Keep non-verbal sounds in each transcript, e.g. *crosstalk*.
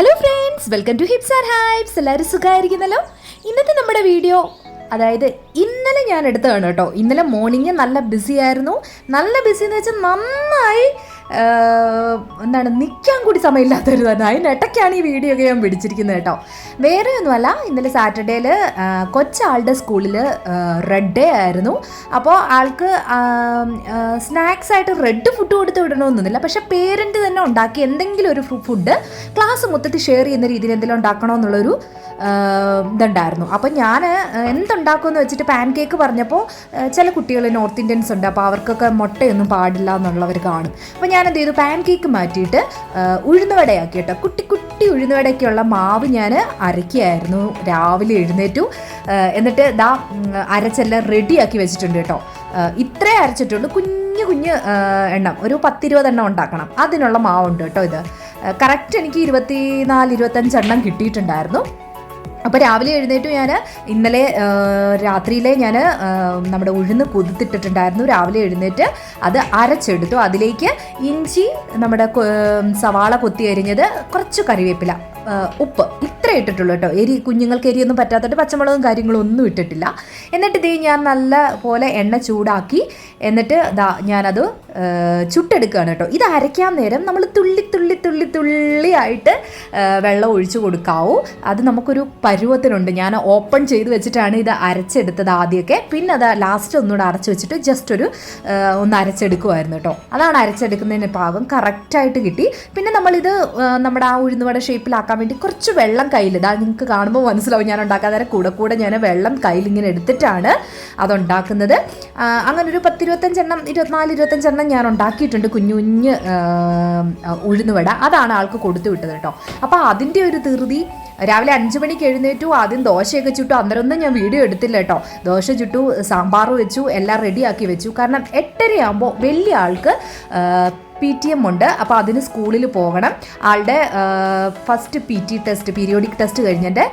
Hello friends welcome to hips and hypes എല്ലാവരും സുഖമായിരിക്കുന്നല്ലോ? ഇന്നത്തെ നമ്മുടെ വീഡിയോ അതായത് ഇന്നലെ ഞാൻ എടുത്തതാണ് കേട്ടോ. ഇന്നലെ മോർണിംഗ് നല്ല ബിസി ആയിരുന്നു. നല്ല ബിസി എന്ന് വെച്ചാൽ നന്നായി എന്താണ് നിൽക്കാൻ കൂടി സമയമില്ലാത്തൊരു തന്നെ. അതിനിടയ്ക്കാണ് ഈ വീഡിയോ ഒക്കെ ഞാൻ പിടിച്ചിരിക്കുന്നത് കേട്ടോ. വേറെ ഒന്നുമല്ല ഇന്നലെ സാറ്റർഡേയിൽ കൊച്ചാളുടെ സ്കൂളിൽ റെഡ് ഡേ ആയിരുന്നു. അപ്പോൾ ആൾക്ക് സ്നാക്സ് ആയിട്ട് റെഡ് ഫുഡ് കൊടുത്ത് വിടണമെന്നൊന്നുമില്ല പക്ഷേ പേരന്റ് തന്നെ ഉണ്ടാക്കി എന്തെങ്കിലും ഒരു ഫുഡ് ക്ലാസ് മൊത്തത്തിൽ ഷെയർ ചെയ്യുന്ന രീതിയിൽ എന്തെങ്കിലും ഉണ്ടാക്കണമെന്നുള്ളൊരു ഇതുണ്ടായിരുന്നു. അപ്പോൾ ഞാൻ എന്തുണ്ടാക്കുമെന്ന് വെച്ചിട്ട് പാൻ കേക്ക് പറഞ്ഞപ്പോൾ ചില കുട്ടികൾ നോർത്ത് ഇന്ത്യൻസ് ഉണ്ട്. അപ്പോൾ അവർക്കൊക്കെ മുട്ടയൊന്നും പാടില്ല എന്നുള്ളവർ കാണും. അപ്പോൾ ഞാൻ എന്ത് ചെയ്തു? പാൻ കേക്ക് മാറ്റിയിട്ട് ഉഴുന്ന ഉഴുന്നുവടയാക്കി കേട്ടോ കുട്ടി കുട്ടി ഉഴുന്നുവടയ്ക്കുള്ള മാവ് ഞാൻ അരയ്ക്കുകയായിരുന്നു. രാവിലെ എഴുന്നേറ്റു. എന്നിട്ട് ദാ അരച്ചെല്ലാം റെഡിയാക്കി വെച്ചിട്ടുണ്ട് കേട്ടോ. ഇത്രേ അരച്ചിട്ടുള്ളൂ. കുഞ്ഞു കുഞ്ഞ് എണ്ണം. ഒരു പത്തിരുപത് എണ്ണം ഉണ്ടാക്കണം. അതിനുള്ള മാവുണ്ട് കേട്ടോ ഇത്. കറക്റ്റ് എനിക്ക് ഇരുപത്തി നാല് ഇരുപത്തഞ്ചെണ്ണം കിട്ടിയിട്ടുണ്ടായിരുന്നു. അപ്പോൾ രാവിലെ എഴുന്നേറ്റ് ഞാൻ ഇന്നലെ രാത്രിയിലെ ഞാൻ നമ്മുടെ ഉഴുന്ന് കുതിർത്തിട്ടിട്ടുണ്ടായിരുന്നു രാവിലെ എഴുന്നേറ്റ് അത് അരച്ചെടുത്തു. അതിലേക്ക് ഇഞ്ചി നമ്മുടെ സവാള കൊത്തി അരിഞ്ഞത് കുറച്ച് കറിവേപ്പില. ഉപ്പ് ഇത്ര ഇട്ടിട്ടുള്ളൂ കേട്ടോ. എരി കുഞ്ഞുങ്ങൾക്ക് എരിയൊന്നും പറ്റാത്തത് പച്ചമുളകും കാര്യങ്ങളും ഒന്നും ഇട്ടിട്ടില്ല. എന്നിട്ട് ഇതേ ഞാൻ നല്ല പോലെ എണ്ണ ചൂടാക്കി എന്നിട്ട് ദാ ഞാനത് ചുട്ടെടുക്കുകയാണ് കേട്ടോ. ഇത് അരയ്ക്കാൻ നേരം നമ്മൾ തുള്ളി തുള്ളി തുള്ളി തുള്ളി ആയിട്ട് വെള്ളം ഒഴിച്ചു കൊടുക്കാവൂ. അത് നമുക്കൊരു പരുവത്തിനുണ്ട്. ഞാൻ ഓപ്പൺ ചെയ്ത് വെച്ചിട്ടാണ് ഇത് അരച്ചെടുത്തത് ആദ്യമൊക്കെ. പിന്നെ അത് ലാസ്റ്റ് ഒന്നുകൂടെ അരച്ച് വെച്ചിട്ട് ജസ്റ്റ് ഒരു ഒന്ന് അരച്ചെടുക്കുമായിരുന്നു കേട്ടോ. അതാണ് അരച്ചെടുക്കുന്നതിന് പാകം. കറക്റ്റായിട്ട് കിട്ടി. പിന്നെ നമ്മളിത് നമ്മുടെ ആ ഉഴുന്നുവട ഷേപ്പിലാക്കാൻ വേണ്ടി കുറച്ച് വെള്ളം കയ്യിൽ ഇതാ നിങ്ങൾക്ക് കാണുമ്പോൾ മനസ്സിലാവും ഞാൻ ഉണ്ടാക്കാൻ നേരം കൂടെ കൂടെ ഞാൻ വെള്ളം കയ്യിൽ ഇങ്ങനെ എടുത്തിട്ടാണ് അതുണ്ടാക്കുന്നത്. അങ്ങനെ ഒരു പത്തിരുപത്തഞ്ചെണ്ണം ഇരുപത്തിനാല് ഇരുപത്തഞ്ചെണ്ണം ഞാൻ ഉണ്ടാക്കിയിട്ടുണ്ട്. കുഞ്ഞു കുഞ്ഞ് ഉഴുന്നുവട. അതാണ് ആൾക്ക് കൊടുത്തു വിട്ടത് കേട്ടോ. അപ്പോൾ അതിന്റെ ഒരു ധൃതി രാവിലെ അഞ്ച് മണിക്ക് എഴുന്നേറ്റു ആദ്യം ദോശയൊക്കെ ചുട്ടു. അന്നേരമൊന്നും ഞാൻ വീഡിയോ എടുത്തില്ല കേട്ടോ. ദോശ ചുട്ടു സാമ്പാർ വെച്ചു എല്ലാം റെഡിയാക്കി വെച്ചു. കാരണം എട്ടരയാകുമ്പോൾ വലിയ ആൾക്ക് പി ടി എം ഉണ്ട്. അപ്പോൾ അതിന് സ്കൂളിൽ പോകണം. ആളുടെ first P T test periodic test കഴിഞ്ഞിട്ട്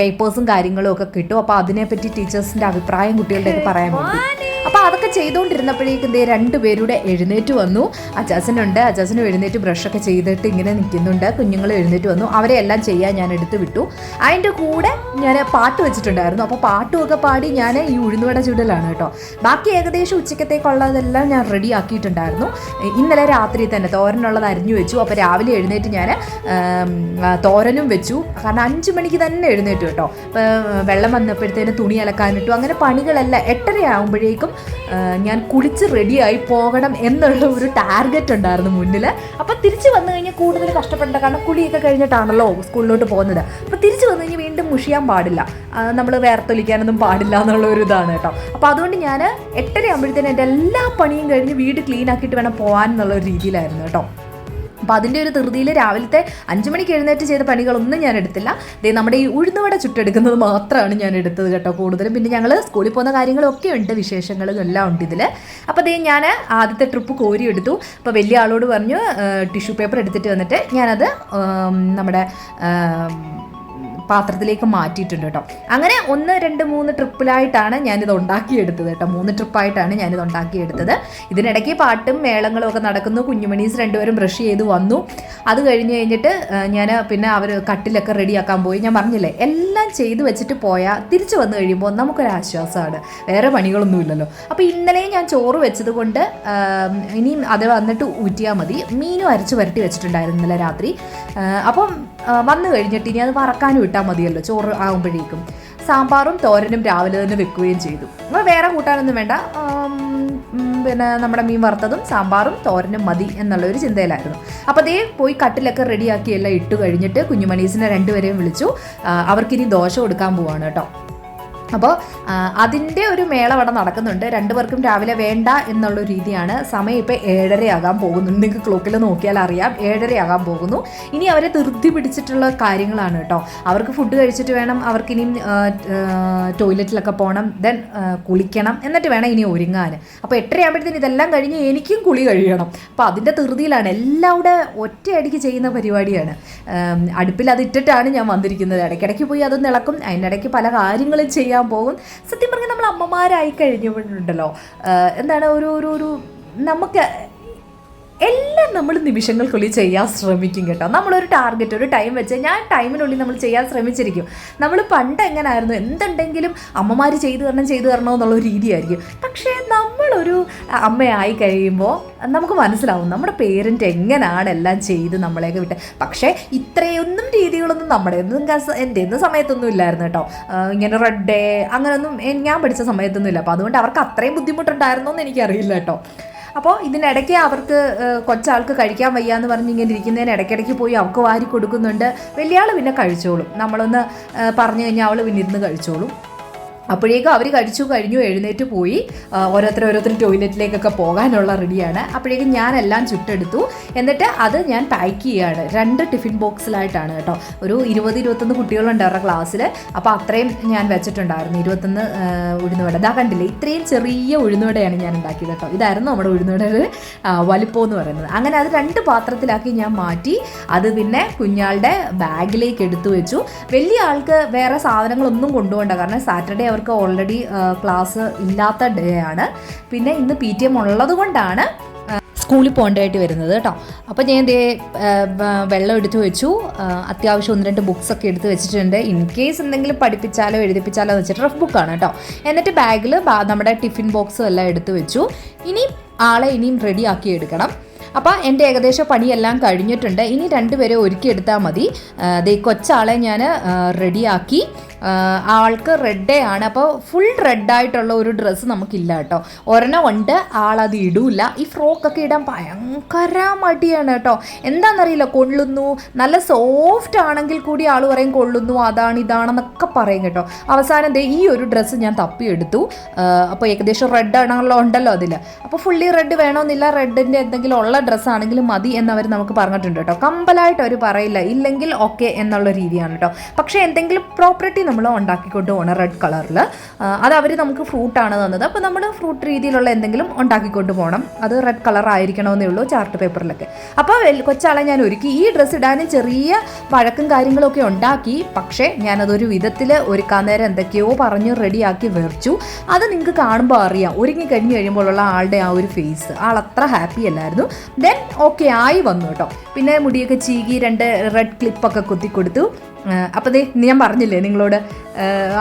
പേപ്പേഴ്സും കാര്യങ്ങളും ഒക്കെ കിട്ടും. അപ്പോൾ അതിനെപ്പറ്റി ടീച്ചേഴ്സിന്റെ അഭിപ്രായം കുട്ടികളുടെ പറയാൻ വേണ്ടി. അപ്പോൾ അതൊക്കെ ചെയ്തുകൊണ്ടിരുന്നപ്പോഴേക്കും ദേ രണ്ടുപേരുടെ എഴുന്നേറ്റ് വന്നു. അജാസനുണ്ട് അച്ചാച്ചനും എഴുന്നേറ്റ് ബ്രഷൊക്കെ ചെയ്തിട്ട് ഇങ്ങനെ നിൽക്കുന്നുണ്ട്. കുഞ്ഞുങ്ങൾ എഴുന്നേറ്റ് വന്നു. അവരെ എല്ലാം ചെയ്യാൻ ഞാൻ എടുത്തു വിട്ടു. അതിന്റെ കൂടെ ഞാൻ പാട്ട് വെച്ചിട്ടുണ്ടായിരുന്നു. അപ്പോൾ പാട്ടുമൊക്കെ പാടി ഞാൻ ഈ ഉഴുന്നുവട ചുടലാണ് കേട്ടോ. ബാക്കി ഏകദേശം ഉച്ചക്കത്തേക്കുള്ളതെല്ലാം ഞാൻ റെഡി ആക്കിയിട്ടുണ്ടായിരുന്നു. ഇന്നലെ രാത്രി തന്നെ തോരനുള്ളത് അരിഞ്ഞു വെച്ചു. അപ്പോൾ രാവിലെ എഴുന്നേറ്റ് ഞാൻ തോരനും വെച്ചു. കാരണം അഞ്ച് മണിക്ക് തന്നെ എഴുന്നേറ്റ് കേട്ടോ. വെള്ളം വന്നപ്പോഴത്തേന് തുണി അലക്കാനിട്ടു. അങ്ങനെ പണികളെല്ലാം എട്ടര ആകുമ്പോഴേക്കും ഞാൻ കുളിച്ച് റെഡിയായി പോകണം എന്നുള്ള ഒരു ടാർഗറ്റ് ഉണ്ടായിരുന്നു മുന്നിൽ അപ്പോൾ തിരിച്ച് വന്നു കഴിഞ്ഞാൽ കൂടുതൽ കഷ്ടപ്പെടേണ്ട കാരണം കുളിയൊക്കെ കഴിഞ്ഞിട്ടാണല്ലോ സ്കൂളിലോട്ട് പോകുന്നത്. അപ്പോൾ തിരിച്ച് വന്നു കഴിഞ്ഞാൽ വീണ്ടും മുഷിയാൻ പാടില്ല. നമ്മൾ വേർത്തൊലിക്കാനൊന്നും പാടില്ല എന്നുള്ള ഒരു ഇതാണ് കേട്ടോ. അപ്പോൾ അതുകൊണ്ട് ഞാൻ എട്ടര ആകുമ്പോഴത്തേനും എന്റെ എല്ലാ പണിയും കഴിഞ്ഞ് വീട് ക്ലീൻ ആക്കിയിട്ട് വേണം പോകാൻ എന്നുള്ള ഒരു രീതിയിലായിരുന്നു കേട്ടോ. അപ്പോൾ അതിന്റെ ഒരു ധൃതിയിൽ രാവിലത്തെ അഞ്ച് മണിക്ക് എഴുന്നേറ്റ് ചെയ്ത പണികളൊന്നും ഞാൻ എടുത്തില്ല. ദേ നമ്മുടെ ഈ ഉഴുന്നുവട ചുറ്റെടുക്കുന്നത് മാത്രമാണ് ഞാൻ എടുത്തത് കേട്ടോ കൂടുതലും. പിന്നെ ഞങ്ങൾ സ്കൂളിൽ പോകുന്ന കാര്യങ്ങളൊക്കെ ഉണ്ട് വിശേഷങ്ങളും എല്ലാം ഉണ്ട് ഇതിൽ അപ്പോൾ ദേ ഞാൻ ആദ്യത്തെ ട്രിപ്പ് കോരി എടുത്തു. അപ്പോൾ വലിയ ആളോട് പറഞ്ഞു ടിഷ്യൂ പേപ്പർ എടുത്തിട്ട് വന്നിട്ട് ഞാനത് നമ്മുടെ പാത്രത്തിലേക്ക് മാറ്റിയിട്ടുണ്ട് കേട്ടോ. അങ്ങനെ ഒന്ന് രണ്ട് മൂന്ന് ട്രിപ്പിലായിട്ടാണ് ഞാനിത് ഉണ്ടാക്കിയെടുത്തത് കേട്ടോ. മൂന്ന് ട്രിപ്പായിട്ടാണ് ഞാനിത് ഉണ്ടാക്കിയെടുത്തത്. ഇതിനിടയ്ക്ക് പാട്ടും മേളങ്ങളും ഒക്കെ നടക്കുന്നു. കുഞ്ഞുമണീസ് രണ്ടുപേരും ബ്രഷ് ചെയ്ത് വന്നു. അത് കഴിഞ്ഞ് കഴിഞ്ഞിട്ട് ഞാൻ പിന്നെ അവർ കട്ടിലൊക്കെ റെഡിയാക്കാൻ പോയി. ഞാൻ പറഞ്ഞില്ലേ എല്ലാം ചെയ്ത് വെച്ചിട്ട് പോയാൽ തിരിച്ചു വന്നു കഴിയുമ്പോൾ നമുക്കൊരാശ്വാസമാണ് വേറെ പണികളൊന്നുമില്ലല്ലോ. അപ്പോൾ ഇന്നലെ ഞാൻ ചോറ് വെച്ചത് കൊണ്ട് ഇനിയും അത് വന്നിട്ട് ഊറ്റിയാൽ മതി. മീനും അരച്ച് വരട്ടി വെച്ചിട്ടുണ്ടായിരുന്നു ഇന്നലെ രാത്രി. അപ്പം വന്നു കഴിഞ്ഞിട്ട് ഇനി അത് വറക്കാനും ഇട്ടാൽ മതിയല്ലോ ചോറ് ആകുമ്പോഴേക്കും സാമ്പാറും തോരനും രാവിലെ തന്നെ വെക്കുകയും ചെയ്തു. അപ്പോൾ വേറെ കൂട്ടാനൊന്നും വേണ്ട. പിന്നെ നമ്മുടെ മീൻ വറുത്തതും സാമ്പാറും തോരനും മതി എന്നുള്ള ഒരു ചിന്തയിലായിരുന്നു. അപ്പോൾ അതേ പോയി കട്ടിലൊക്കെ റെഡിയാക്കി എല്ലാം ഇട്ട് കഴിഞ്ഞിട്ട് കുഞ്ഞുമണീസിനെ രണ്ടുപേരെയും വിളിച്ചു. അവർക്കിനി ദോശ കൊടുക്കാൻ പോവാണ് കേട്ടോ. അപ്പോൾ അതിന്റെ ഒരു മേള അവിടെ നടക്കുന്നുണ്ട്. രണ്ടുപേർക്കും രാവിലെ വേണ്ട എന്നുള്ള രീതിയാണ്. സമയം ഇപ്പോൾ ഏഴരയാകാൻ പോകുന്നു. നിങ്ങൾക്ക് ക്ലോക്കിൽ നോക്കിയാൽ അറിയാം. ഏഴരയാകാൻ പോകുന്നു. ഇനി അവരെ ധൃതി പിടിച്ചിട്ടുള്ള കാര്യങ്ങളാണ് കേട്ടോ. അവർക്ക് ഫുഡ് കഴിച്ചിട്ട് വേണം. അവർക്കിനിയും ടോയ്ലറ്റിലൊക്കെ പോകണം ദെൻ കുളിക്കണം. എന്നിട്ട് വേണം ഇനി ഒരുങ്ങാൻ. അപ്പോൾ എട്ടരയാകുമ്പോഴത്തേന് ഇതെല്ലാം കഴിഞ്ഞ് എനിക്കും കുളി കഴിയണം. അപ്പോൾ അതിന്റെ ധൃതിയിലാണ്. എല്ലാം കൂടെ ഒറ്റയടിക്ക് ചെയ്യുന്ന പരിപാടിയാണ്. അടുപ്പിൽ അത് ഇട്ടിട്ടാണ് ഞാൻ വന്നിരിക്കുന്നത്. ഇടയ്ക്കിടയ്ക്ക് പോയി അതൊന്ന് ഇളക്കും. അതിനിടയ്ക്ക് പല കാര്യങ്ങളും ചെയ്യാൻ പോകും. സത്യം പറഞ്ഞാൽ നമ്മൾ അമ്മമാരായി കഴിഞ്ഞുണ്ടല്ലോ എന്താണ് ഒരു ഒരു ഒരു നമുക്ക് എല്ലാം നമ്മൾ നിമിഷങ്ങൾക്കുള്ളിൽ ചെയ്യാൻ ശ്രമിക്കും കേട്ടോ. നമ്മളൊരു ടാർഗറ്റ് ഒരു ടൈം വെച്ച് ഞാൻ ടൈമിനുള്ളിൽ നമ്മൾ ചെയ്യാൻ ശ്രമിച്ചിരിക്കും. നമ്മൾ പണ്ട് എങ്ങനെയായിരുന്നു എന്തുണ്ടെങ്കിലും അമ്മമാർ ചെയ്തു തരണം ചെയ്തു തരണം എന്നുള്ള രീതിയായിരിക്കും. പക്ഷേ നമ്മളൊരു അമ്മയായി കഴിയുമ്പോൾ നമുക്ക് മനസ്സിലാവും നമ്മുടെ പേരന്റ് എങ്ങനെയാണ് എല്ലാം ചെയ്ത് നമ്മളെയൊക്കെ വിട്ട്. പക്ഷേ ഇത്രയൊന്നും രീതികളൊന്നും നമ്മുടെ ഒന്നും എന്റെ ഒന്നും സമയത്തൊന്നും ഇല്ലായിരുന്നു കേട്ടോ. ഇങ്ങനെ റെഡ് ഡേ അങ്ങനെയൊന്നും ഞാൻ പഠിച്ച സമയത്തൊന്നും ഇല്ല. അപ്പോൾ അതുകൊണ്ട് അവർക്ക് അത്രയും ബുദ്ധിമുട്ടുണ്ടായിരുന്നോ എന്ന് എനിക്കറിയില്ല കേട്ടോ. അപ്പോൾ ഇതിനിടയ്ക്ക് അവർക്ക് കൊച്ചാൾക്ക് കഴിക്കാൻ വയ്യ എന്ന് പറഞ്ഞ് ഇങ്ങനെ ഇരിക്കുന്നതിന് ഇടയ്ക്കിടയ്ക്ക് പോയി അവൾക്ക് വാരി കൊടുക്കുന്നുണ്ട്. വലിയ ആൾ പിന്നെ കഴിച്ചോളും. നമ്മളൊന്ന് പറഞ്ഞു കഴിഞ്ഞാൽ അവൾ പിന്നെ ഇരുന്ന് കഴിച്ചോളും. അപ്പോഴേക്കും അവർ കഴിച്ചു കഴിഞ്ഞു എഴുന്നേറ്റ് പോയി. ഓരോരുത്തർ ഓരോരുത്തർ ടോയ്ലറ്റിലേക്കൊക്കെ പോകാനുള്ള റെഡിയാണ് അപ്പോഴേക്കും ഞാൻ എല്ലാം ചുട്ടെടുത്തു. എന്നിട്ട് അത് ഞാൻ പാക്ക് ചെയ്യുകയാണ് രണ്ട് ടിഫിൻ ബോക്സിലായിട്ടാണ് കേട്ടോ. ഒരു ഇരുപത് ഇരുപത്തൊന്ന് കുട്ടികളുണ്ട് അവരുടെ ക്ലാസ്സിൽ അപ്പോൾ അത്രയും ഞാൻ വെച്ചിട്ടുണ്ടായിരുന്നു. ഇരുപത്തൊന്ന് ഉഴുന്നുവട. ഇതാ കണ്ടില്ലേ? ഇത്രയും ചെറിയ ഉഴുന്നുവടയാണ് ഞാൻ ഉണ്ടാക്കിയത് കേട്ടോ. ഇതായിരുന്നു നമ്മുടെ ഉഴുന്നുവടയുടെ വലിപ്പം എന്ന് പറയുന്നത്. അങ്ങനെ അത് രണ്ട് പാത്രത്തിലാക്കി ഞാൻ മാറ്റി. അത് പിന്നെ കുഞ്ഞാളുടെ ബാഗിലേക്ക് എടുത്തു വെച്ചു. വലിയ ആൾക്ക് വേറെ സാധനങ്ങളൊന്നും കൊണ്ടുപോകണ്ട. കാരണം സാറ്റർഡേ അവർക്ക് ഓൾറെഡി ക്ലാസ് ഇല്ലാത്ത ഡേ ആണ്. പിന്നെ ഇന്ന് പി ടി എം ഉള്ളത് കൊണ്ടാണ് സ്കൂളിൽ പോകേണ്ടതായിട്ട് വരുന്നത് കേട്ടോ. അപ്പോൾ ഞാൻ ദേ വെള്ളം എടുത്തു വെച്ചു. അത്യാവശ്യം ഒന്ന് രണ്ട് ബുക്സ് ഒക്കെ എടുത്ത് വെച്ചിട്ടുണ്ട്. ഇൻ കേസ് എന്തെങ്കിലും പഠിപ്പിച്ചാലോ എഴുതിപ്പിച്ചാലോ എന്ന് വെച്ചിട്ട് റഫ് ബുക്കാണ് കേട്ടോ. എന്നിട്ട് ബാഗിൽ നമ്മുടെ ടിഫിൻ ബോക്സും എല്ലാം എടുത്തു വെച്ചു. ഇനി ആളെ ഇനിയും റെഡി ആക്കി എടുക്കണം. അപ്പോൾ എന്റെ ഏകദേശം പണിയെല്ലാം കഴിഞ്ഞിട്ടുണ്ട്. ഇനി രണ്ടുപേരെ ഒരുക്കിയെടുത്താൽ മതി. ദേ കൊച്ചാളെ ഞാൻ റെഡിയാക്കി ആൾക്ക് റെഡ് ആണ്. അപ്പോൾ ഫുൾ റെഡായിട്ടുള്ള ഒരു ഡ്രസ്സ് നമുക്കില്ല കേട്ടോ. ഒരെണ്ണം ഉണ്ട് ആളത് ഇടൂല. ഈ ഫ്രോക്കൊക്കെ ഇടാൻ ഭയങ്കര മടിയാണ് കേട്ടോ. എന്താണെന്നറിയില്ല കൊള്ളുന്നു. നല്ല സോഫ്റ്റ് ആണെങ്കിൽ കൂടി ആൾ പറയും കൊള്ളുന്നു അതാണ് ഇതാണെന്നൊക്കെ പറയും കേട്ടോ. അവസാനം ഈ ഒരു ഡ്രസ്സ് ഞാൻ തപ്പിയെടുത്തു അപ്പോൾ ഏകദേശം റെഡ് ആണല്ലോ ഉണ്ടല്ലോ അതിൽ അപ്പോൾ ഫുള്ളി റെഡ് വേണമെന്നില്ല റെഡിന്റെ എന്തെങ്കിലും ഉള്ള ഡ്രസ്സ് ആണെങ്കിലും മതി എന്നവർ നമുക്ക് പറഞ്ഞിട്ടുണ്ട് കേട്ടോ. കമ്പലായിട്ട് അവർ പറയില്ല ഇല്ലെങ്കിൽ ഓക്കെ എന്നുള്ള രീതിയാണ് കേട്ടോ. പക്ഷേ എന്തെങ്കിലും പ്രോപ്പർട്ടി നമ്മൾ ഉണ്ടാക്കിക്കൊണ്ട് പോകണം റെഡ് കളറിൽ അത് അവർ നമുക്ക് ഫ്രൂട്ടാണ് തന്നത്. അപ്പോൾ നമ്മൾ ഫ്രൂട്ട് രീതിയിലുള്ള എന്തെങ്കിലും ഉണ്ടാക്കിക്കൊണ്ട് പോകണം അത് റെഡ് കളർ ആയിരിക്കണമെന്നേ ഉള്ളൂ ചാർട്ട് പേപ്പറിലൊക്കെ അപ്പോൾ കൊച്ചാളെ ഞാൻ ഒരുക്കി. ഈ ഡ്രസ്സ് ഇടാനും ചെറിയ വഴക്കും കാര്യങ്ങളൊക്കെ ഉണ്ടാക്കി. പക്ഷേ ഞാനതൊരു വിധത്തിൽ ഒരുക്കാൻ നേരം എന്തൊക്കെയോ പറഞ്ഞ് റെഡിയാക്കി വെറിച്ചു അത് നിങ്ങൾക്ക് കാണുമ്പോൾ അറിയാം. ഒരുങ്ങി കഴിഞ്ഞ് കഴിയുമ്പോഴുള്ള ആളുടെ ആ ഒരു ഫേസ് ആൾ അത്ര ഹാപ്പി അല്ലായിരുന്നു. ദെൻ ഓക്കെ ആയി വന്നു കേട്ടോ. പിന്നെ മുടിയൊക്കെ ചീകി രണ്ട് റെഡ് ക്ലിപ്പൊക്കെ കുത്തി കൊടുത്തു. അപ്പോൾ ദേ ഞാൻ പറഞ്ഞില്ലേ നിങ്ങളോട്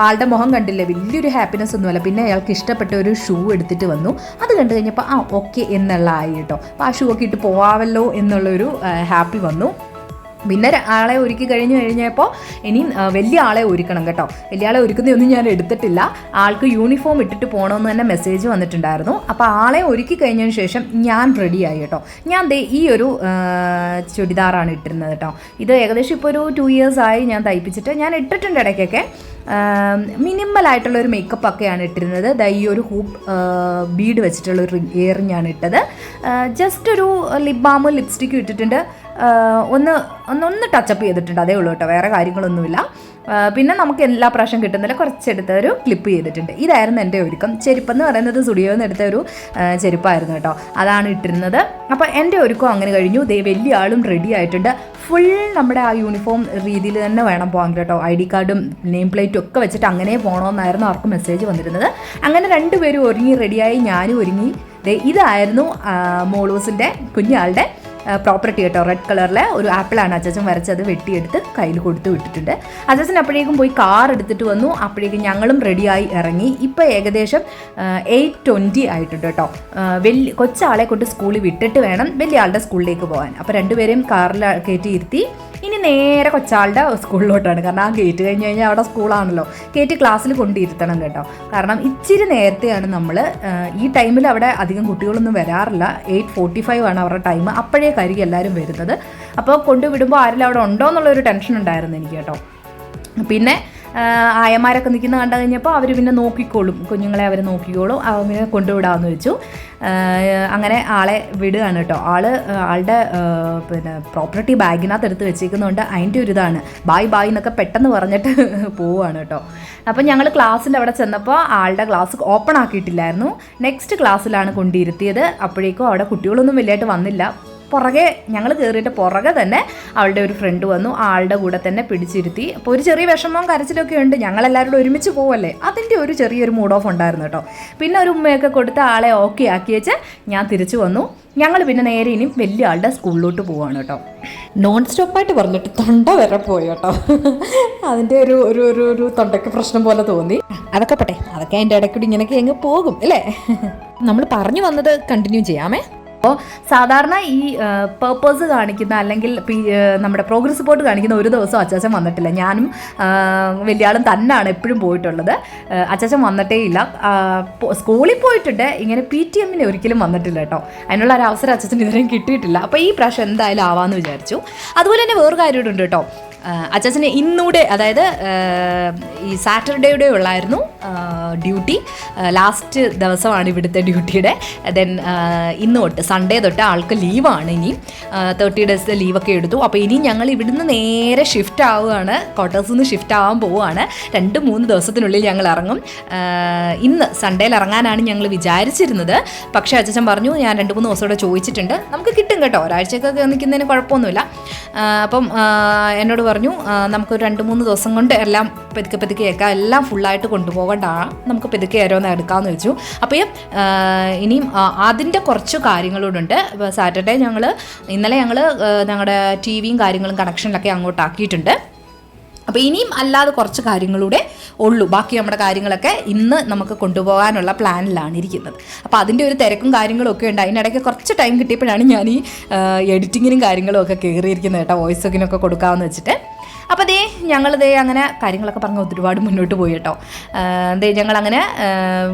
ആളുടെ മുഖം കണ്ടില്ലേ വലിയൊരു ഹാപ്പിനെസ് ഒന്നുമല്ല. പിന്നെ അയാൾക്ക് ഇഷ്ടപ്പെട്ട ഒരു ഷൂ എടുത്തിട്ട് വന്നു. അത് കണ്ടു കഴിഞ്ഞപ്പോൾ ആ ഓക്കെ എന്നുള്ള ആയി കേട്ടോ. അപ്പോൾ ആ ഷൂ ഒക്കെ ഇട്ട് പോവാമല്ലോ എന്നുള്ളൊരു ഹാപ്പി വന്നു. പിന്നെ ആളെ ഒരുക്കി കഴിഞ്ഞു കഴിഞ്ഞപ്പോൾ ഇനി വലിയ ആളെ ഒരുക്കണം കേട്ടോ. വലിയ ആളെ ഒരുക്കുന്നതൊന്നും ഞാൻ എടുത്തിട്ടില്ല. ആൾക്ക് യൂണിഫോം ഇട്ടിട്ട് പോകണമെന്ന് തന്നെ മെസ്സേജ് വന്നിട്ടുണ്ടായിരുന്നു. അപ്പോൾ ആളെ ഒരുക്കി കഴിഞ്ഞതിന് ശേഷം ഞാൻ റെഡി ആയി കേട്ടോ. ഞാൻ ദേ ഈ ഒരു ചുരിദാറാണ് ഇട്ടിരുന്നത് കേട്ടോ. ഇത് ഏകദേശം ഇപ്പോൾ ഒരു ടു ഇയേഴ്സ് ആയി ഞാൻ തയ്പ്പിച്ചിട്ട് ഞാൻ ഇട്ടിട്ടുണ്ട് ഇടയ്ക്കൊക്കെ. മിനിമൽ ആയിട്ടുള്ള ഒരു മേക്കപ്പ് ഒക്കെയാണ് ഇട്ടിരുന്നത്. ദാ ഈ ഒരു ഹൂപ്പ് ബീഡ് വെച്ചിട്ടുള്ള ഒരു ഇയറിംഗ് ആണ് ഇട്ടത്. ജസ്റ്റ് ഒരു ലിപ് ബാമും ലിപ്സ്റ്റിക്കും ഇട്ടിട്ടുണ്ട്. ഒന്ന് ഒന്ന് ടച്ചപ്പ് ചെയ്തിട്ടുണ്ട്. അതേ ഉള്ളൂ കേട്ടോ. വേറെ കാര്യങ്ങളൊന്നുമില്ല. പിന്നെ നമുക്ക് എല്ലാ പ്രാവശ്യം കിട്ടുന്നില്ല കുറച്ചെടുത്ത ഒരു ക്ലിപ്പ് ചെയ്തിട്ടുണ്ട്. ഇതായിരുന്നു എന്റെ ഒരുക്കം. ചെരുപ്പെന്ന് പറയുന്നത് സ്റ്റുഡിയോയിൽ നിന്ന് എടുത്ത ഒരു ചെരുപ്പായിരുന്നു കേട്ടോ. അതാണ് ഇട്ടിരുന്നത്. അപ്പോൾ എന്റെ ഒരുക്കം അങ്ങനെ കഴിഞ്ഞു. ദേ വലിയ ആളും റെഡി ആയിട്ടുണ്ട്. ഫുൾ നമ്മുടെ ആ യൂണിഫോം രീതിയിൽ തന്നെ വേണം പോകാൻ കേട്ടോ. ഐ ഡി കാർഡും നെയിം പ്ലേറ്റും ഒക്കെ വെച്ചിട്ട് അങ്ങനെ പോകണമെന്നായിരുന്നു അവർക്ക് മെസ്സേജ് വന്നിരുന്നത്. അങ്ങനെ രണ്ടുപേരും ഒരുങ്ങി റെഡിയായി ഞാനും ഒരുങ്ങി. ഇതായിരുന്നു മോളൂസിന്റെ കുഞ്ഞാളുടെ പ്രോപ്പർട്ടി കേട്ടോ റെഡ് കളറിലെ ഒരു ആപ്പിളാണ് അച്ചാച്ചൻ വരച്ചത് വെട്ടിയെടുത്ത് കയ്യിൽ കൊടുത്തു വിട്ടിട്ടുണ്ട്. അച്ചാച്ചൻ അപ്പോഴേക്കും പോയി കാർ എടുത്തിട്ട് വന്നു. അപ്പോഴേക്കും ഞങ്ങളും റെഡിയായി ഇറങ്ങി. ഇപ്പോൾ ഏകദേശം എയ്റ്റ് ട്വന്റി ആയിട്ടുണ്ട് കേട്ടോ. വലിയ കൊച്ചാളെ കൊണ്ട് സ്കൂളിൽ വിട്ടിട്ട് വേണം വലിയ ആളുടെ സ്കൂളിലേക്ക് പോകാൻ. അപ്പോൾ രണ്ടുപേരെയും കാറിൽ കയറ്റി ഇരുത്തി ഇനി നേരെ കൊച്ചാളുടെ സ്കൂളിലോട്ടാണ്. കാരണം ആ ഗേറ്റ് കഴിഞ്ഞ് കഴിഞ്ഞാൽ അവിടെ സ്കൂളാണല്ലോ. കയറ്റി ക്ലാസ്സിൽ കൊണ്ടിരുത്തണം കേട്ടോ. കാരണം ഇച്ചിരി നേരത്തെയാണ് നമ്മൾ ഈ ടൈമിൽ അവിടെ അധികം കുട്ടികളൊന്നും വരാറില്ല. എയ്റ്റ് ഫോർട്ടി ഫൈവ് ആണ് അവരുടെ ടൈം അപ്പോഴേ കരുതി എല്ലാവരും വരുന്നത്. അപ്പോൾ കൊണ്ടുവിടുമ്പോൾ ആരെങ്കിലും അവിടെ ഉണ്ടോ എന്നുള്ളൊരു ടെൻഷൻ ഉണ്ടായിരുന്നു എനിക്ക് കേട്ടോ. പിന്നെ ആയമാരൊക്കെ നിൽക്കുന്ന കണ്ടു കഴിഞ്ഞപ്പോൾ അവർ പിന്നെ നോക്കിക്കോളും. കുഞ്ഞുങ്ങളെ അവർ നോക്കിക്കോളും. അങ്ങനെ കൊണ്ടുവിടാമെന്ന് വെച്ചു. അങ്ങനെ ആളെ വിടുകയാണ് കേട്ടോ. ആൾ ആളുടെ പിന്നെ പ്രോപ്പർട്ടി ബാഗിനകത്ത് എടുത്ത് വെച്ചേക്കുന്നതുകൊണ്ട് അതിന്റെ ഒരു ഇതാണ്. ബായ് ബായ് എന്നൊക്കെ പെട്ടെന്ന് പറഞ്ഞിട്ട് *laughs* പോവുകയാണ് കേട്ടോ. അപ്പം ഞങ്ങൾ ക്ലാസ്സിന്റെ അവിടെ ചെന്നപ്പോൾ ആളുടെ ക്ലാസ് ഓപ്പൺ ആക്കിയിട്ടില്ലായിരുന്നു. നെക്സ്റ്റ് ക്ലാസ്സിലാണ് കൊണ്ടിരുത്തിയത്. അപ്പോഴേക്കും അവിടെ കുട്ടികളൊന്നും വലിയതായിട്ട് വന്നില്ല. പുറകെ ഞങ്ങൾ കയറിയിട്ട് പുറകെ തന്നെ അവളുടെ ഒരു ഫ്രണ്ട് വന്നു. ആളുടെ കൂടെ തന്നെ പിടിച്ചിരുത്തി. അപ്പോൾ ഒരു ചെറിയ വിഷമവും കരച്ചിലൊക്കെ ഉണ്ട്. ഞങ്ങളെല്ലാവരും ഒരുമിച്ച് പോവല്ലേ? അതിന്റെ ഒരു ചെറിയൊരു മൂഡ് ഓഫ് ഉണ്ടായിരുന്നു കേട്ടോ. പിന്നെ ഒരു ഉമ്മയൊക്കെ കൊടുത്ത് ആളെ ഓക്കെ ആക്കി വെച്ച് ഞാൻ തിരിച്ചു വന്നു. ഞങ്ങൾ പിന്നെ നേരെ ഇനി വലിയ ആളുടെ സ്കൂളിലോട്ട് പോവാണ് കേട്ടോ. നോൺ സ്റ്റോപ്പായിട്ട് പറഞ്ഞിട്ട് തൊണ്ട വരെ പോയി കേട്ടോ. അതിന്റെ ഒരു ഒരു ഒരു ഒരു തൊണ്ടയ്ക്ക് പ്രശ്നം പോലെ തോന്നി. അതൊക്കെ പട്ടെ. അതൊക്കെ അതിന്റെ ഇടയ്ക്കൂടി ഇങ്ങനെയൊക്കെ എങ്ങ് പോകും അല്ലേ? നമ്മൾ പറഞ്ഞു വന്നത് കണ്ടിന്യൂ ചെയ്യാമേ. അപ്പോൾ സാധാരണ ഈ പേർപ്പേഴ്സ് കാണിക്കുന്ന അല്ലെങ്കിൽ നമ്മുടെ പ്രോഗ്രസ് റിപ്പോർട്ട് കാണിക്കുന്ന ഒരു ദിവസം അച്ചാച്ചൻ വന്നിട്ടില്ല. ഞാനും വലിയാളും തന്നെയാണ് എപ്പോഴും പോയിട്ടുള്ളത്. അച്ചാച്ചൻ വന്നിട്ടേ ഇല്ല. സ്കൂളിൽ പോയിട്ടുണ്ട്. ഇങ്ങനെ പി ടി എമ്മിന് ഒരിക്കലും വന്നിട്ടില്ല കേട്ടോ. അതിനുള്ള ഒരു അവസരം അച്ചാച്ചൻ ഇതുവരെയും കിട്ടിയിട്ടില്ല. അപ്പോൾ ഈ പ്രാവശ്യം എന്തായാലും ആവാമെന്ന് വിചാരിച്ചു. അതുപോലെ തന്നെ വേറൊരു കാര്യമുണ്ട് കേട്ടോ. അച്ചാച്ചന് ഇന്നൂടെ അതായത് ഈ സാറ്റർഡേയുടെ ഉള്ളായിരുന്നു ഡ്യൂട്ടി. ലാസ്റ്റ് ദിവസമാണ് ഇവിടുത്തെ ഡ്യൂട്ടിയുടെ. ദെൻ ഇന്ന് തൊട്ട് സൺഡേ തൊട്ട് ആൾക്ക് ലീവാണ് ഇനി. തേർട്ടി ഡേയ്സ് ലീവൊക്കെ എടുത്തു. അപ്പോൾ ഇനി ഞങ്ങൾ ഇവിടുന്ന് നേരെ ഷിഫ്റ്റ് ആവുകയാണ്. ക്വാർട്ടേഴ്സിൽ നിന്ന് ഷിഫ്റ്റ് ആവാൻ പോവുകയാണ്. രണ്ട് മൂന്ന് ദിവസത്തിനുള്ളിൽ ഞങ്ങൾ ഇറങ്ങും. ഇന്ന് സൺഡേയിൽ ഇറങ്ങാനാണ് ഞങ്ങൾ വിചാരിച്ചിരുന്നത്. പക്ഷേ അച്ഛൻ പറഞ്ഞു ഞാൻ രണ്ട് മൂന്ന് ദിവസം ചോദിച്ചിട്ടുണ്ട്. നമുക്ക് കിട്ടും കേട്ടോ. ഒരാഴ്ചയൊക്കെ നിൽക്കുന്നതിന് കുഴപ്പമൊന്നുമില്ല. അപ്പം എന്നോട് പറഞ്ഞു. നമുക്ക് രണ്ട് മൂന്ന് ദിവസം കൊണ്ട് എല്ലാം പെതുക്കെ പെതുക്കെ ഏക്കാം എല്ലാം ഫുള്ളായിട്ട് കൊണ്ടുപോകണ്ട. നമുക്ക് പെതുക്കെ ഓരോന്ന് എടുക്കാമെന്ന് വെച്ചു. അപ്പോൾ ഇനിയും അതിന്റെ കുറച്ച് കാര്യങ്ങളോടുണ്ട് സാറ്റർഡേ ഞങ്ങൾ ഇന്നലെ ഞങ്ങൾ ഞങ്ങളുടെ ടി വിയും കാര്യങ്ങളും കണക്ഷനിലൊക്കെ അങ്ങോട്ട് ആക്കിയിട്ടുണ്ട് അപ്പോൾ ഇനിയും അല്ലാതെ കുറച്ച് കാര്യങ്ങളൂടെ ഉള്ളൂ. ബാക്കി നമ്മുടെ കാര്യങ്ങളൊക്കെ ഇന്ന് നമുക്ക് കൊണ്ടുപോകാനുള്ള പ്ലാനിലാണ് ഇരിക്കുന്നത്. അപ്പോൾ അതിന്റെ ഒരു തിരക്കും കാര്യങ്ങളും ഒക്കെ ഉണ്ട്. അതിനിടയ്ക്ക് കുറച്ച് ടൈം കിട്ടിയപ്പോഴാണ് ഞാൻ ഈ എഡിറ്റിങ്ങിനും കാര്യങ്ങളും ഒക്കെ കയറിയിരിക്കുന്നത് കേട്ടോ. വോയിസ് ഒക്കെ കൊടുക്കാമെന്ന് വെച്ചിട്ട്. അപ്പോൾ ദേ ഞങ്ങളിതേ അങ്ങനെ കാര്യങ്ങളൊക്കെ പറഞ്ഞ് ഒരുപാട് മുന്നോട്ട് പോയി കേട്ടോ. ദേ ഞങ്ങളങ്ങനെ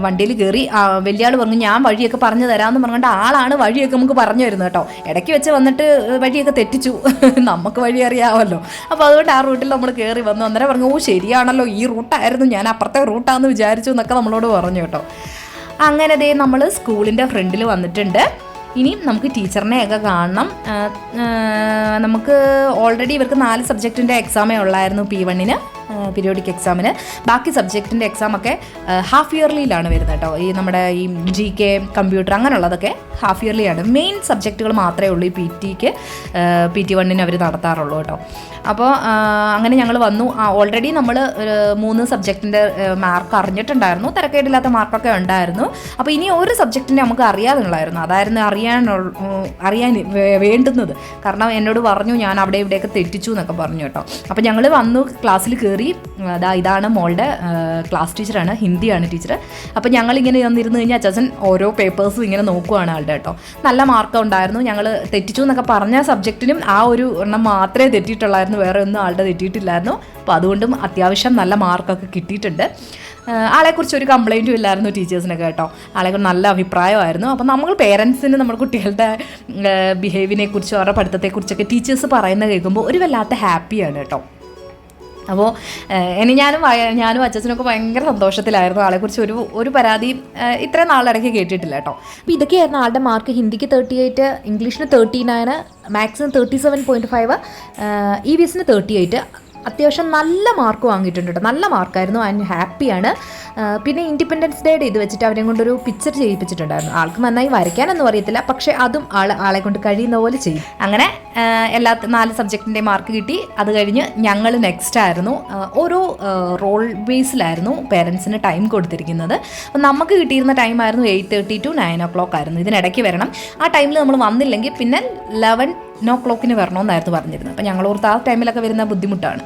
വണ്ടിയിൽ കയറി വലിയ ആൾ പറഞ്ഞു ഞാൻ വഴിയൊക്കെ പറഞ്ഞു തരാമെന്ന് പറഞ്ഞുകൊണ്ട് ആളാണ് വഴിയൊക്കെ നമുക്ക് പറഞ്ഞു തരുന്നത് കേട്ടോ. ഇടയ്ക്ക് വെച്ച് വന്നിട്ട് വഴിയൊക്കെ തെറ്റിച്ചു. *laughs* നമുക്ക് വഴി അറിയാമല്ലോ. അപ്പോൾ അതുകൊണ്ട് ആ റൂട്ടിൽ നമ്മൾ കയറി വന്നു അന്നേരം പറഞ്ഞു ഓ ശരിയാണല്ലോ ഈ റൂട്ടായിരുന്നു ഞാൻ അപ്പുറത്തെ റൂട്ടാണെന്ന് വിചാരിച്ചു എന്നൊക്കെ നമ്മളോട് പറഞ്ഞു കേട്ടോ. അങ്ങനെ ദേ നമ്മൾ സ്കൂളിന്റെ ഫ്രണ്ടിൽ വന്നിട്ടുണ്ട്. ഇനിയും നമുക്ക് ടീച്ചറിനെയൊക്കെ കാണണം. നമുക്ക് ഓൾറെഡി ഇവർക്ക് നാല് സബ്ജക്റ്റിന്റെ എക്സാമേ ഉള്ളായിരുന്നു പി വണ്ണിന് പീരിയോഡിക് എക്സാമിന് ബാക്കി സബ്ജക്റ്റിന്റെ എക്സാമൊക്കെ ഹാഫ് ഇയർലിയിലാണ് വരുന്നത് കേട്ടോ. ഈ നമ്മുടെ ഈ ജി കെ കമ്പ്യൂട്ടർ അങ്ങനെയുള്ളതൊക്കെ ഹാഫ് ഇയർലിയാണ് മെയിൻ സബ്ജക്റ്റുകൾ മാത്രമേ ഉള്ളൂ ഈ പി ടിക്ക് പി ടി വണ്ണിന് അവർ നടത്താറുള്ളൂ കേട്ടോ. അപ്പോൾ അങ്ങനെ ഞങ്ങൾ വന്നു. ഓൾറെഡി നമ്മൾ മൂന്ന് സബ്ജക്റ്റിന്റെ മാർക്ക് അറിഞ്ഞിട്ടുണ്ടായിരുന്നു. തിരക്കേടില്ലാത്ത മാർക്കൊക്കെ ഉണ്ടായിരുന്നു. അപ്പോൾ ഇനി ഒരു സബ്ജക്റ്റിന്റെ നമുക്ക് അറിയാതുള്ളായിരുന്നു. അതായിരുന്നു അറിയാൻ വേ- വേണ്ടുന്നത്. കാരണം എന്നോട് പറഞ്ഞു ഞാൻ അവിടെ ഇവിടെയൊക്കെ തെറ്റിച്ചു എന്നൊക്കെ പറഞ്ഞു കേട്ടോ. അപ്പോൾ ഞങ്ങൾ വന്നു ക്ലാസ്സിൽ കയറി അതാ ഇതാണ് മോളുടെ ക്ലാസ് ടീച്ചറാണ് ഹിന്ദിയാണ് ടീച്ചർ അപ്പോൾ ഞങ്ങളിങ്ങനെ വന്നിരുന്ന് കഴിഞ്ഞാൽ അച്ചാച്ചൻ ഓരോ പേപ്പേഴ്സും ഇങ്ങനെ നോക്കുവാണ് ആളുടെ കേട്ടോ. നല്ല മാർക്ക് ഉണ്ടായിരുന്നു. ഞങ്ങൾ തെറ്റിച്ചു എന്നൊക്കെ പറഞ്ഞ സബ്ജക്റ്റിനും ആ ഒരു എണ്ണം മാത്രമേ തെറ്റിയിട്ടുള്ളായിരുന്നു. വേറെ ഒന്നും ആളുടെ തെറ്റിയിട്ടില്ലായിരുന്നു. അപ്പോൾ അതുകൊണ്ടും അത്യാവശ്യം നല്ല മാർക്കൊക്കെ കിട്ടിയിട്ടുണ്ട്. ആളെക്കുറിച്ച് ഒരു കംപ്ലൈന്റും ഇല്ലായിരുന്നു ടീച്ചേഴ്സിനൊക്കെ കേട്ടോ. ആളെക്കുറിച്ച് നല്ല അഭിപ്രായമായിരുന്നു. അപ്പോൾ നമ്മൾ പേരൻസിന് നമ്മുടെ കുട്ടികളുടെ ബിഹേവിനെ കുറിച്ചും അവരുടെ പഠിത്തത്തെക്കുറിച്ചൊക്കെ ടീച്ചേഴ്സ് പറയുന്നത് കേൾക്കുമ്പോൾ ഒരു വല്ലാത്ത ഹാപ്പിയാണ് കേട്ടോ. അപ്പോൾ ഇനി ഞാനും ഞാനും അച്ഛനൊക്കെ ഭയങ്കര സന്തോഷത്തിലായിരുന്നു. ആളെക്കുറിച്ച് ഒരു ഒരു പരാതി ഇത്രയും നാളിടയ്ക്ക് കേട്ടിട്ടില്ല കേട്ടോ. അപ്പോൾ ഇതൊക്കെയായിരുന്നു ആളുടെ മാർക്ക്. ഹിന്ദിക്ക് തേർട്ടി എയ്റ്റ് ഇംഗ്ലീഷിന് thirty nine മാത്സിന് thirty seven point five E V എസിന് തേർട്ടി എയ്റ്റ് അത്യാവശ്യം നല്ല മാർക്ക് വാങ്ങിയിട്ടുണ്ട് കേട്ടോ. നല്ല മാർക്കായിരുന്നു. ആൻഡ് ഹാപ്പിയാണ്. പിന്നെ ഇൻഡിപെൻഡൻസ് ഡേയുടെ ഇത് വെച്ചിട്ട് അവരെ കൊണ്ടൊരു പിക്ചർ ചെയ്യിപ്പിച്ചിട്ടുണ്ടായിരുന്നു. ആൾക്ക് നന്നായി വരയ്ക്കാനൊന്നും അറിയത്തില്ല പക്ഷെ അതും ആൾ ആളെ കൊണ്ട് കഴിയുന്ന പോലെ ചെയ്യും. അങ്ങനെ എല്ലാ നാല് സബ്ജക്റ്റിന്റെ മാർക്ക് കിട്ടി. അത് കഴിഞ്ഞ് ഞങ്ങൾ നെക്സ്റ്റ് ആയിരുന്നു. ഓരോ റോൾ ബേസിലായിരുന്നു പേരൻസിന് ടൈം കൊടുത്തിരിക്കുന്നത്. അപ്പം നമുക്ക് കിട്ടിയിരുന്ന ടൈം ആയിരുന്നു eight thirty to nine o'clock ആയിരുന്നു. ഇതിനിടയ്ക്ക് വരണം. ആ ടൈമിൽ നമ്മൾ വന്നില്ലെങ്കിൽ പിന്നെ ലെവൻ നോ ക്ലോക്കിന് വരണമെന്നായിരുന്നു പറഞ്ഞിരുന്നത്. അപ്പം ഞങ്ങൾ ഓർത്ത് ആ ടൈമിലൊക്കെ വരുന്ന ബുദ്ധിമുട്ടാണ്.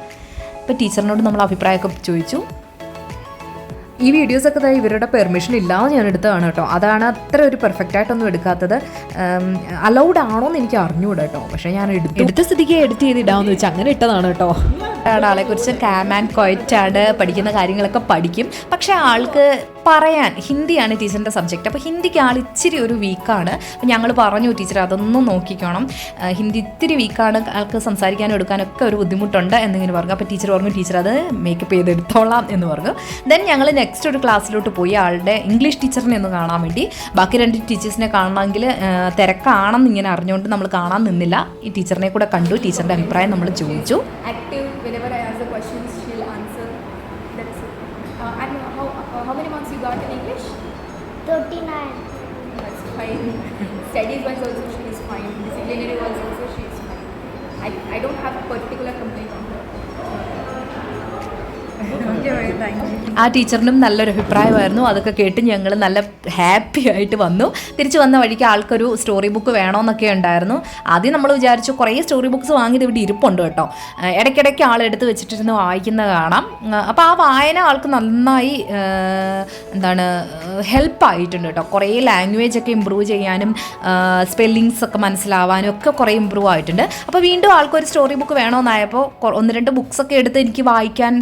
അപ്പോൾ ടീച്ചറിനോട് നമ്മൾ അഭിപ്രായമൊക്കെ ചോദിച്ചു. ഈ വീഡിയോസൊക്കെ ദാ ഇവരുടെ പെർമിഷൻ ഇല്ലാതെ ഞാൻ എടുത്തതാണ് കേട്ടോ. അതാണ് അത്ര ഒരു പെർഫെക്റ്റ് ആയിട്ടൊന്നും എടുക്കാത്തത്. അലൗഡ് ആണോ എന്ന് എനിക്ക് അറിഞ്ഞുകൂടാ കേട്ടോ. പക്ഷെ ഞാൻ എടുത്തു. എടുത്ത സ്ഥിതിക്ക് എഡിറ്റ് ചെയ്ത് ഇടാമെന്ന് വെച്ചാൽ അങ്ങനെ ഇട്ടതാണ് കേട്ടോ. ആണ് ആളെക്കുറിച്ച് കാം ആൻഡ് ക്വയറ്റാണ് പഠിക്കുന്ന കാര്യങ്ങളൊക്കെ പഠിക്കും. പക്ഷേ ആൾക്ക് പറയാൻ ഹിന്ദിയാണ് ടീച്ചറിന്റെ സബ്ജക്റ്റ് അപ്പോൾ ഹിന്ദിക്ക് ആൾ ഇച്ചിരി ഒരു വീക്കാണ് അപ്പോൾ ഞങ്ങൾ പറഞ്ഞു ടീച്ചർ അതൊന്നും നോക്കിക്കോണം. ഹിന്ദി ഇത്തിരി വീക്കാണ് ആൾക്ക് സംസാരിക്കാനും എടുക്കാനൊക്കെ ഒരു ബുദ്ധിമുട്ടുണ്ട് എന്നിങ്ങനെ പറഞ്ഞു. അപ്പോൾ ടീച്ചർ പറഞ്ഞു ടീച്ചർ അത് മേക്കപ്പ് ചെയ്തെടുത്തോളാം എന്ന് പറഞ്ഞു. ദെൻ ഞങ്ങൾ നെക്സ്റ്റ് നെക്സ്റ്റ് ഒരു ക്ലാസ്സിലോട്ട് പോയി ആളുടെ ഇംഗ്ലീഷ് ടീച്ചറിനെ ഒന്ന് കാണാൻ വേണ്ടി. ബാക്കി രണ്ട് ടീച്ചേഴ്സിനെ കാണണമെങ്കിൽ തിരക്കാണെന്ന് ഇങ്ങനെ അറിഞ്ഞുകൊണ്ട് നമ്മൾ കാണാൻ നിന്നില്ല. ഈ ടീച്ചറിനെ കൂടെ കണ്ടു ടീച്ചറിന്റെ അഭിപ്രായം നമ്മൾ ചോദിച്ചു. I, I don't have a particular complaint on her. ആ ടീച്ചറിനും നല്ലൊരു അഭിപ്രായമായിരുന്നു. അതൊക്കെ കേട്ട് ഞങ്ങൾ നല്ല ഹാപ്പി ആയിട്ട് വന്നു. തിരിച്ചു വന്ന വഴിക്ക് ആൾക്കൊരു സ്റ്റോറി ബുക്ക് വേണമെന്നൊക്കെ ഉണ്ടായിരുന്നു. ആദ്യം നമ്മൾ വിചാരിച്ചു കുറേ സ്റ്റോറി ബുക്ക്സ് വാങ്ങിയത് ഇവിടെ ഇരിപ്പുണ്ട് കേട്ടോ. ഇടയ്ക്കിടയ്ക്ക് ആൾ എടുത്ത് വെച്ചിട്ടിരുന്ന് വായിക്കുന്ന കാണാം. അപ്പോൾ ആ വായന ആൾക്ക് നന്നായി എന്താണ് ഹെൽപ്പ് ആയിട്ടുണ്ട് കേട്ടോ. കുറേ ലാംഗ്വേജ് ഒക്കെ ഇമ്പ്രൂവ് ചെയ്യാനും സ്പെല്ലിങ്സ് ഒക്കെ മനസ്സിലാവാനും ഒക്കെ കുറേ ഇമ്പ്രൂവ് ആയിട്ടുണ്ട്. അപ്പോൾ വീണ്ടും ആൾക്കൊരു സ്റ്റോറി ബുക്ക് വേണമെന്നായപ്പോൾ ഒന്ന് രണ്ട് ബുക്സ് ഒക്കെ എടുത്ത് എനിക്ക് വായിക്കാൻ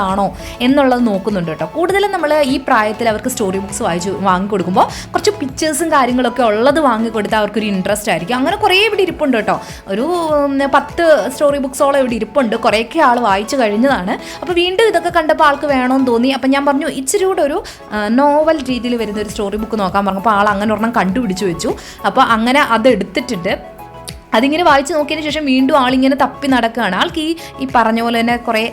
പറ്റുന്നതാണോ എന്നുള്ളത് നോക്കുന്നുണ്ട് കേട്ടോ. കൂടുതലും നമ്മൾ ഈ പ്രായത്തിൽ അവർക്ക് സ്റ്റോറി ബുക്സ് വായിച്ചു വാങ്ങിക്കൊടുക്കുമ്പോൾ കുറച്ച് പിക്ചേഴ്സും കാര്യങ്ങളൊക്കെ ഉള്ളത് വാങ്ങിക്കൊടുത്താൽ അവർക്കൊരു ഇൻട്രസ്റ്റ് ആയിരിക്കും. അങ്ങനെ കുറേ ഇവിടെ ഇരിപ്പുണ്ട് കേട്ടോ. ഒരു പത്ത് സ്റ്റോറി ബുക്സോളം ഇവിടെ ഇരിപ്പുണ്ട്. കുറേയൊക്കെ ആൾ വായിച്ചു കഴിഞ്ഞതാണ്. അപ്പോൾ വീണ്ടും ഇതൊക്കെ കണ്ടപ്പോൾ ആൾക്ക് വേണമെന്ന് തോന്നി. അപ്പോൾ ഞാൻ പറഞ്ഞു ഇച്ചിരി കൂടെ ഒരു നോവൽ രീതിയിൽ വരുന്ന ഒരു സ്റ്റോറി ബുക്ക് നോക്കാൻ പറഞ്ഞപ്പോൾ ആൾ അങ്ങനെ ഒരെണ്ണം കണ്ടുപിടിച്ച് വെച്ചു. അപ്പോൾ അങ്ങനെ അത് എടുത്തിട്ടുണ്ട്. അതിങ്ങനെ വായിച്ച് നോക്കിയതിന് ശേഷം വീണ്ടും ആളിങ്ങനെ തപ്പി നടക്കുകയാണ്. ആൾക്ക് ഈ ഈ പറഞ്ഞ പോലെ തന്നെ കുറേ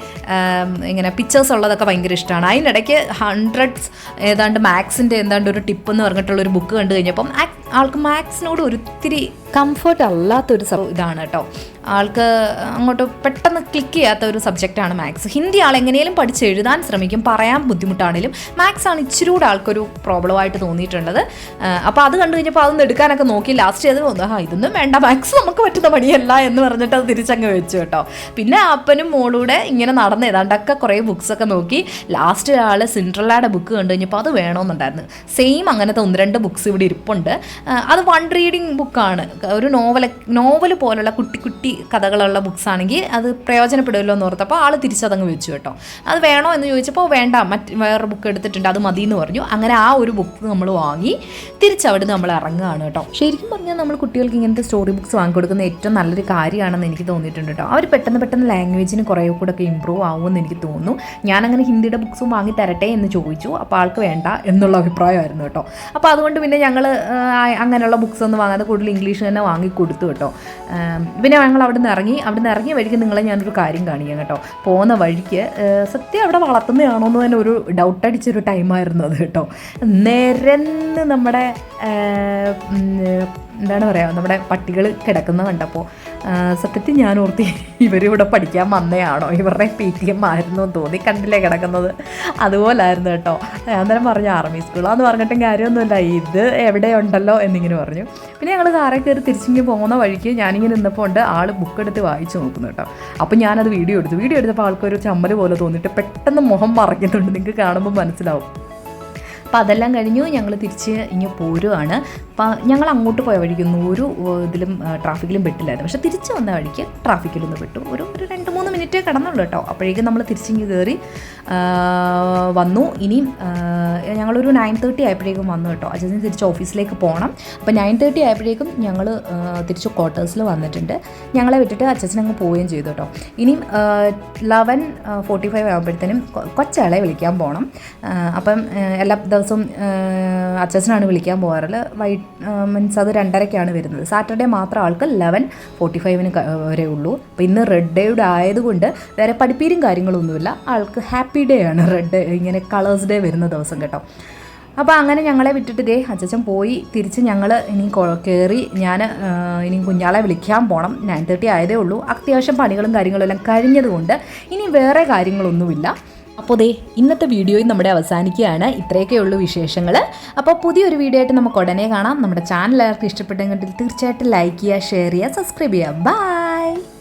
ഇങ്ങനെ പിക്ചേഴ്സ് ഉള്ളതൊക്കെ ഭയങ്കര ഇഷ്ടമാണ്. അതിനിടയ്ക്ക് ഹൺഡ്രഡ്സ് ഏതാണ്ട് മാത്സിന്റെ ഏതാണ്ട് ഒരു ടിപ്പ് എന്ന് പറഞ്ഞിട്ടുള്ള ഒരു ബുക്ക് കണ്ടു കഴിഞ്ഞപ്പം ആൾക്ക് മാത്സിനോട് ഒരിത്തിരി കംഫർട്ട് അല്ലാത്തൊരു ഇതാണ് കേട്ടോ. ആൾക്ക് അങ്ങോട്ട് പെട്ടെന്ന് ക്ലിക്ക് ചെയ്യാത്ത ഒരു സബ്ജക്റ്റാണ് മാത്സ് ഹിന്ദി ആൾ എങ്ങനെയും പഠിച്ച് എഴുതാൻ ശ്രമിക്കും പറയാൻ ബുദ്ധിമുട്ടാണെങ്കിലും മാത്സ് ആണ് ഇച്ചിരി കൂടെ ആൾക്കൊരു പ്രോബ്ലമായിട്ട് തോന്നിയിട്ടുള്ളത്. അപ്പോൾ അത് കണ്ടു കഴിഞ്ഞപ്പോൾ അതൊന്നും എടുക്കാനൊക്കെ നോക്കി. ലാസ്റ്റ് ചെയ്ത് ആ ഇതൊന്നും വേണ്ട മാത്സ് നമുക്ക് പറ്റുന്ന പണിയല്ല എന്ന് പറഞ്ഞിട്ട് അത് തിരിച്ചങ്ങ് വെച്ചു കേട്ടോ. പിന്നെ അപ്പനും മോളൂടെ ഇങ്ങനെ നടന്ന് ഏതാണ്ടൊക്കെ കുറേ ബുക്സൊക്കെ നോക്കി. ലാസ്റ്റ് ആൾ സിൻഡ്രല്ലയുടെ ബുക്ക് കണ്ടു കഴിഞ്ഞപ്പോൾ അത് വേണമെന്നുണ്ടായിരുന്നു സെയിം അങ്ങനത്തെ ഒന്ന് രണ്ട് ബുക്സ് ഇവിടെ ഇരിപ്പുണ്ട്. അത് വൺ റീഡിങ് ബുക്കാണ് ഒരു നോവൽ നോവൽ പോലുള്ള കുട്ടി കുട്ടി കഥകളുള്ള ബുക്സ് ആണെങ്കിൽ അത് പ്രയോജനപ്പെടുമല്ലോ എന്ന് ഓർത്തപ്പോൾ ആൾ തിരിച്ചതങ്ങ് വെച്ചു കേട്ടോ. അത് വേണോ എന്ന് ചോദിച്ചപ്പോൾ വേണ്ട മറ്റ് വേറെ ബുക്ക് എടുത്തിട്ടുണ്ട് അത് മതി എന്ന് പറഞ്ഞു. അങ്ങനെ ആ ഒരു ബുക്ക് നമ്മൾ വാങ്ങി തിരിച്ചവിടെ നമ്മൾ ഇറങ്ങുകയാണ് കേട്ടോ. ശരിക്കും പറഞ്ഞാൽ നമ്മൾ കുട്ടികൾക്ക് ഇങ്ങനത്തെ സ്റ്റോറി ബുക്സ് വാങ്ങിക്കൊടുക്കുന്ന ഏറ്റവും നല്ലൊരു കാര്യമാണെന്ന് എനിക്ക് തോന്നിയിട്ടുണ്ട് കേട്ടോ. അവർ പെട്ടെന്ന് പെട്ടെന്ന് ലാംഗ്വേജിന് കുറേ കൂടെ ഒക്കെ ഇമ്പ്രൂവ് ആവുമെന്ന് എനിക്ക് തോന്നുന്നു. ഞാനങ്ങനെ ഹിന്ദിയുടെ ബുക്സും വാങ്ങി തരട്ടെ എന്ന് ചോദിച്ചു. അപ്പോൾ ആൾക്ക് വേണ്ട എന്നുള്ള അഭിപ്രായമായിരുന്നു കേട്ടോ. അപ്പോൾ അതുകൊണ്ട് പിന്നെ ഞങ്ങൾ അങ്ങനെയുള്ള ബുക്സ് ഒന്നും വാങ്ങാതെ കൂടുതൽ ഇംഗ്ലീഷ് തന്നെ വാങ്ങി കൊടുത്തു കേട്ടോ. പിന്നെ ഞങ്ങൾ അവിടെ നിന്ന് ഇറങ്ങി. അവിടെ നിന്ന് ഇറങ്ങിയ വഴിക്ക് നിങ്ങളെ ഞാനൊരു കാര്യം കാണിക്കാം കേട്ടോ. പോകുന്ന വഴിക്ക് സത്യം അവിടെ വളർത്തുന്നതാണോ എന്ന് തന്നെ ഒരു ഡൗട്ട് അടിച്ചൊരു ടൈമായിരുന്നു അത് കേട്ടോ. നിരന്ന് നമ്മുടെ എന്താണ് പറയുക നമ്മുടെ പട്ടികൾ കിടക്കുന്ന കണ്ടപ്പോൾ സത്യത്തിൽ ഞാൻ ഓർത്തി ഇവരിവിടെ പഠിക്കാൻ വന്നതാണോ ഇവരുടെ പി ടി എം ആയിരുന്നു എന്ന് തോന്നി. കണ്ടില്ലേ കിടക്കുന്നത്? അതുപോലായിരുന്നു കേട്ടോ. അന്നേരം പറഞ്ഞു ആർമി സ്കൂളാന്ന് പറഞ്ഞിട്ടും കാര്യമൊന്നുമില്ല. ഇത് എവിടെയുണ്ടല്ലോ എന്നിങ്ങനെ പറഞ്ഞു. പിന്നെ ഞങ്ങൾ കാറെ കയറി തിരിച്ചിങ്ങി പോകുന്ന വഴിക്ക് ഞാനിങ്ങനെ നിന്നപ്പോൾ ഉണ്ട് ആൾ ബുക്ക് എടുത്ത് വായിച്ചു നോക്കുന്നു കേട്ടോ. അപ്പോൾ ഞാനത് വീഡിയോ എടുത്തു. വീഡിയോ എടുത്തപ്പോൾ ആൾക്കൊരു ചമ്മൽ പോലെ തോന്നിയിട്ട് പെട്ടെന്ന് മുഖം മറക്കുന്നുണ്ട് നിങ്ങൾക്ക് കാണുമ്പോൾ മനസ്സിലാവും. അപ്പോൾ അതെല്ലാം കഴിഞ്ഞു ഞങ്ങൾ തിരിച്ച് ഇങ്ങ് പോരുവാണ്. അപ്പോൾ ഞങ്ങൾ അങ്ങോട്ട് പോയ വഴിക്കൊന്നും ഒരു ഇതിലും ട്രാഫിക്കിലും പെട്ടില്ലായിരുന്നു. പക്ഷെ തിരിച്ച് വന്ന വഴിക്ക് ട്രാഫിക്കിലൊന്നും പെട്ടു. ഒരു രണ്ട് മിനിറ്റേ കടന്നുള്ളൂ കേട്ടോ. അപ്പോഴേക്കും നമ്മൾ തിരിച്ചിങ്ങ് കയറി വന്നു. ഇനിയും ഞങ്ങളൊരു നയൻ തേർട്ടി ആയപ്പോഴേക്കും വന്നു കേട്ടോ. അച്ഛൻ തിരിച്ച് ഓഫീസിലേക്ക് പോകണം അപ്പോൾ നയൻ തേർട്ടി ആയപ്പോഴേക്കും ഞങ്ങൾ തിരിച്ച് ക്വാർട്ടേഴ്സിൽ വന്നിട്ടുണ്ട്. ഞങ്ങളെ വിട്ടിട്ട് അച്ഛൻ അങ്ങ് പോവുകയും ചെയ്തു കേട്ടോ. ഇനിയും ലെവൻ ഫോർട്ടി ഫൈവ് ആകുമ്പോഴത്തേനും കൊച്ചാളെ വിളിക്കാൻ പോകണം അപ്പം എല്ലാ ദിവസവും അച്ഛനാണ് വിളിക്കാൻ പോകാറുള്ളത് വൈ മീൻസ് അത് രണ്ടരയ്ക്കാണ് വരുന്നത്. സാറ്റർഡേ മാത്രം ആൾക്ക് ലെവൻ ഫോർട്ടി ഫൈവിന് വരെ ഉള്ളൂ. അപ്പോൾ ഇന്ന് റെഡ് ഡേയുടെ ആയതുകൊണ്ട് വേറെ പഠിപ്പീരും കാര്യങ്ങളൊന്നുമില്ല. ആൾക്ക് ഹാപ്പി ഡേ ആണ് റെഡ് ഇങ്ങനെ കളേഴ്സ് ഡേ വരുന്ന ദിവസം കേട്ടോ. അപ്പോൾ അങ്ങനെ ഞങ്ങളെ വിട്ടിട്ട് ദേ അച്ഛൻ പോയി. തിരിച്ച് ഞങ്ങൾ ഇനി കയറി ഞാൻ ഇനി കുഞ്ഞാളെ വിളിക്കാൻ പോകണം നയൻ തേർട്ടി ആയതേ ഉള്ളൂ. അത്യാവശ്യം പണികളും കാര്യങ്ങളും എല്ലാം കഴിഞ്ഞതുകൊണ്ട് ഇനി വേറെ കാര്യങ്ങളൊന്നുമില്ല. അപ്പോൾ ദേ ഇന്നത്തെ വീഡിയോയും നമ്മുടെ അവസാനിക്കുകയാണ്. ഉള്ളൂ വിശേഷങ്ങൾ അപ്പോൾ പുതിയൊരു വീഡിയോ ആയിട്ട് നമുക്ക് ഉടനെ കാണാം. നമ്മുടെ ചാനൽ ആർക്ക് ഇഷ്ടപ്പെട്ടെങ്കിൽ തീർച്ചയായിട്ടും ലൈക്ക് ചെയ്യുക ഷെയർ ചെയ്യുക സബ്സ്ക്രൈബ് ചെയ്യുക. ബൈ